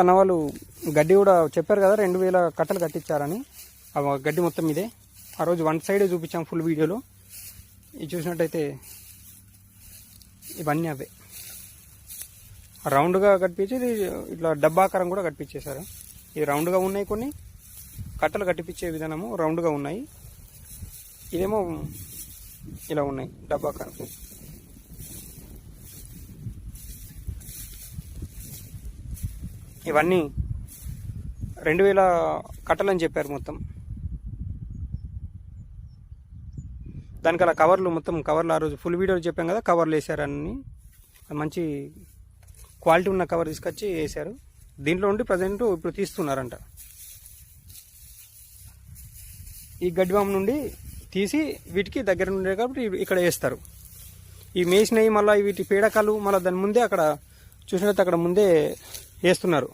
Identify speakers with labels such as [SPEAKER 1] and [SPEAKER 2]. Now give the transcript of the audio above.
[SPEAKER 1] అన్న వాళ్ళు గడ్డి కూడా చెప్పారు కదా రెండు వేల కట్టలు కట్టించారని. ఆ గడ్డి మొత్తం ఇదే. ఆ రోజు వన్ సైడే చూపించాం ఫుల్ వీడియోలో. ఇది చూసినట్టయితే ఇవన్నీ అవే. రౌండ్గా కట్టించి ఇది ఇట్లా డబ్బాకారం కూడా కట్టించేశారు ఇది రౌండ్గా ఉన్నాయి కొన్ని. కట్టలు కట్టిపించే విధానము రౌండ్గా ఉన్నాయి. ఇదేమో ఇలా ఉన్నాయి డబ్బాకారం. ఇవన్నీ రెండు వేల కట్టలని చెప్పారు మొత్తం. దానికి అలా కవర్లు మొత్తం కవర్లు ఆ రోజు ఫుల్ వీడియోలు చెప్పాం కదా కవర్లు వేసారు అన్నీ. మంచి క్వాలిటీ ఉన్న కవర్ తీసుకొచ్చి వేశారు దీంట్లో ఉండి ప్రజెంట్ ఇప్పుడు తీస్తున్నారంట. ఈ గడ్డివామ నుండి తీసి వీటికి దగ్గర ఉండే కాబట్టి ఇక్కడ వేస్తారు. ఈ మేసినవి మళ్ళీ వీటి పీడకాలు మళ్ళీ దాని ముందే అక్కడ చూసినట్టు అక్కడ ముందే వేస్తున్నారు.